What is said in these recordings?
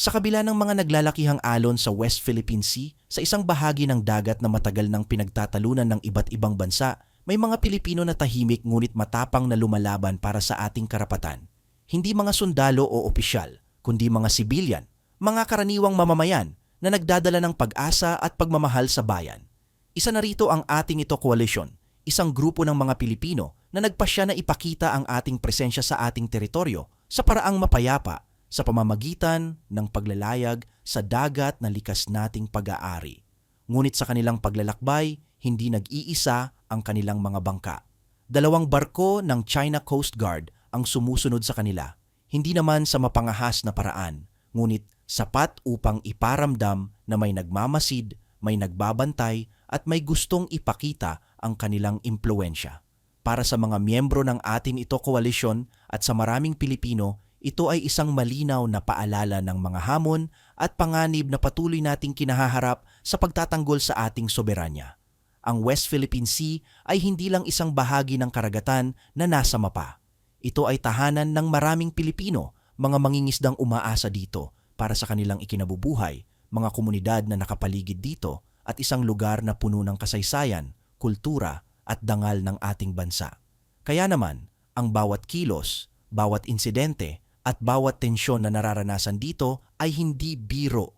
Sa kabila ng mga naglalakihang alon sa West Philippine Sea, sa isang bahagi ng dagat na matagal nang pinagtatalunan ng iba't ibang bansa, may mga Pilipino na tahimik ngunit matapang na lumalaban para sa ating karapatan. Hindi mga sundalo o opisyal, kundi mga sibilyan, mga karaniwang mamamayan na nagdadala ng pag-asa at pagmamahal sa bayan. Isa na rito ang ating ito coalition, isang grupo ng mga Pilipino na nagpasya na ipakita ang ating presensya sa ating teritoryo sa paraang mapayapa sa pamamagitan ng paglalayag sa dagat na likas nating pag-aari. Ngunit sa kanilang paglalakbay, hindi nag-iisa ang kanilang mga bangka. Dalawang barko ng China Coast Guard ang sumusunod sa kanila, hindi naman sa mapangahas na paraan, ngunit sapat upang iparamdam na may nagmamasid, may nagbabantay at may gustong ipakita ang kanilang impluensya. Para sa mga miyembro ng atin ito koalisyon at sa maraming Pilipino, ito ay isang malinaw na paalala ng mga hamon at panganib na patuloy nating kinahaharap sa pagtatanggol sa ating soberanya. Ang West Philippine Sea ay hindi lang isang bahagi ng karagatan na nasa mapa. Ito ay tahanan ng maraming Pilipino, mga mangingisdang umaasa dito para sa kanilang ikinabubuhay, mga komunidad na nakapaligid dito at isang lugar na puno ng kasaysayan, kultura at dangal ng ating bansa. Kaya naman, ang bawat kilos, bawat insidente at bawat tensyon na nararanasan dito ay hindi biro.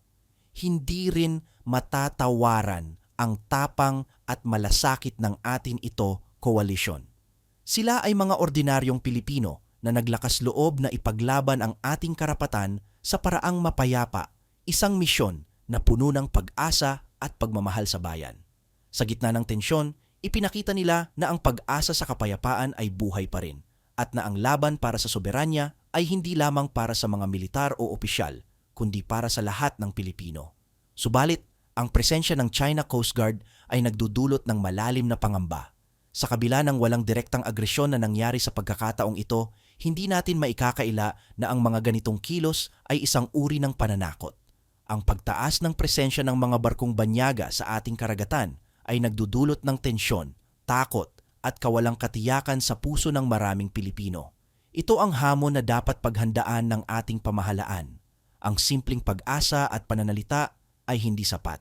Hindi rin matatawaran ang tapang at malasakit ng atin ito koalisyon. Sila ay mga ordinaryong Pilipino na naglakas loob na ipaglaban ang ating karapatan sa paraang mapayapa, isang misyon na puno ng pag-asa at pagmamahal sa bayan. Sa gitna ng tensyon, ipinakita nila na ang pag-asa sa kapayapaan ay buhay pa rin at na ang laban para sa soberanya ay hindi lamang para sa mga militar o opisyal, kundi para sa lahat ng Pilipino. Subalit, ang presensya ng China Coast Guard ay nagdudulot ng malalim na pangamba. Sa kabila ng walang direktang agresyon na nangyari sa pagkakataong ito, hindi natin maikakaila na ang mga ganitong kilos ay isang uri ng pananakot. Ang pagtaas ng presensya ng mga barkong banyaga sa ating karagatan ay nagdudulot ng tensyon, takot at kawalang katiyakan sa puso ng maraming Pilipino. Ito ang hamon na dapat paghandaan ng ating pamahalaan. Ang simpleng pag-asa at pananalita ay hindi sapat.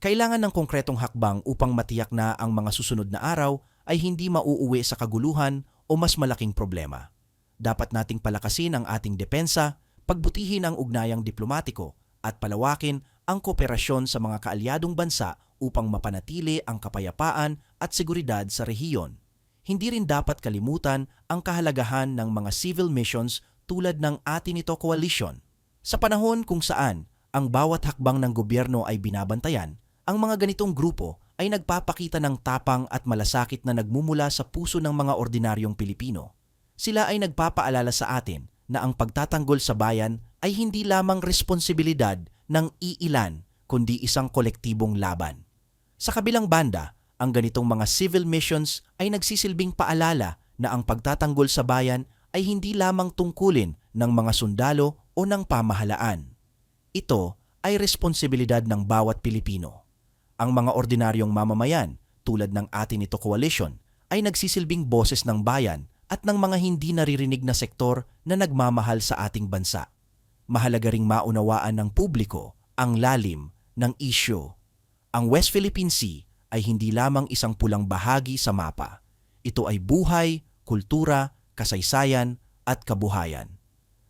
Kailangan ng konkretong hakbang upang matiyak na ang mga susunod na araw ay hindi mauuwi sa kaguluhan o mas malaking problema. Dapat nating palakasin ang ating depensa, pagbutihin ang ugnayang diplomatiko at palawakin ang kooperasyon sa mga kaalyadong bansa upang mapanatili ang kapayapaan at seguridad sa rehiyon. Hindi rin dapat kalimutan ang kahalagahan ng mga civil missions tulad ng atin ito coalition. Sa panahon kung saan ang bawat hakbang ng gobyerno ay binabantayan, ang mga ganitong grupo ay nagpapakita ng tapang at malasakit na nagmumula sa puso ng mga ordinaryong Pilipino. Sila ay nagpapaalala sa atin na ang pagtatanggol sa bayan ay hindi lamang responsibilidad ng iilan kundi isang kolektibong laban. Sa kabilang banda, ang ganitong mga civil missions ay nagsisilbing paalala na ang pagtatanggol sa bayan ay hindi lamang tungkulin ng mga sundalo o ng pamahalaan. Ito ay responsibilidad ng bawat Pilipino. Ang mga ordinaryong mamamayan tulad ng atin ito coalition ay nagsisilbing boses ng bayan at ng mga hindi naririnig na sektor na nagmamahal sa ating bansa. Mahalaga ring maunawaan ng publiko ang lalim ng isyo. Ang West Philippine Sea ay hindi lamang isang pulang bahagi sa mapa. Ito ay buhay, kultura, kasaysayan at kabuhayan.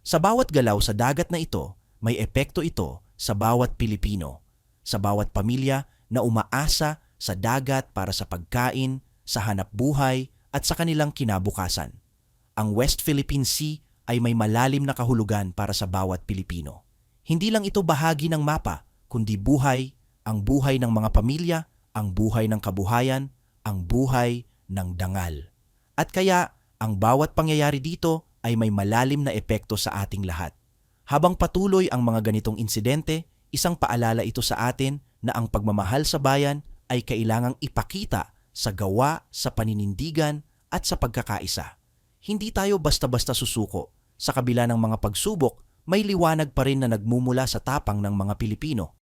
Sa bawat galaw sa dagat na ito, may epekto ito sa bawat Pilipino, sa bawat pamilya na umaasa sa dagat para sa pagkain, sa hanap buhay at sa kanilang kinabukasan. Ang West Philippine Sea ay may malalim na kahulugan para sa bawat Pilipino. Hindi lang ito bahagi ng mapa, kundi buhay, ang buhay ng mga pamilya, ang buhay ng kabuhayan, ang buhay ng dangal. At kaya, ang bawat pangyayari dito ay may malalim na epekto sa ating lahat. Habang patuloy ang mga ganitong insidente, isang paalala ito sa atin na ang pagmamahal sa bayan ay kailangang ipakita sa gawa, sa paninindigan at sa pagkakaisa. Hindi tayo basta-basta susuko. Sa kabila ng mga pagsubok, may liwanag pa rin na nagmumula sa tapang ng mga Pilipino.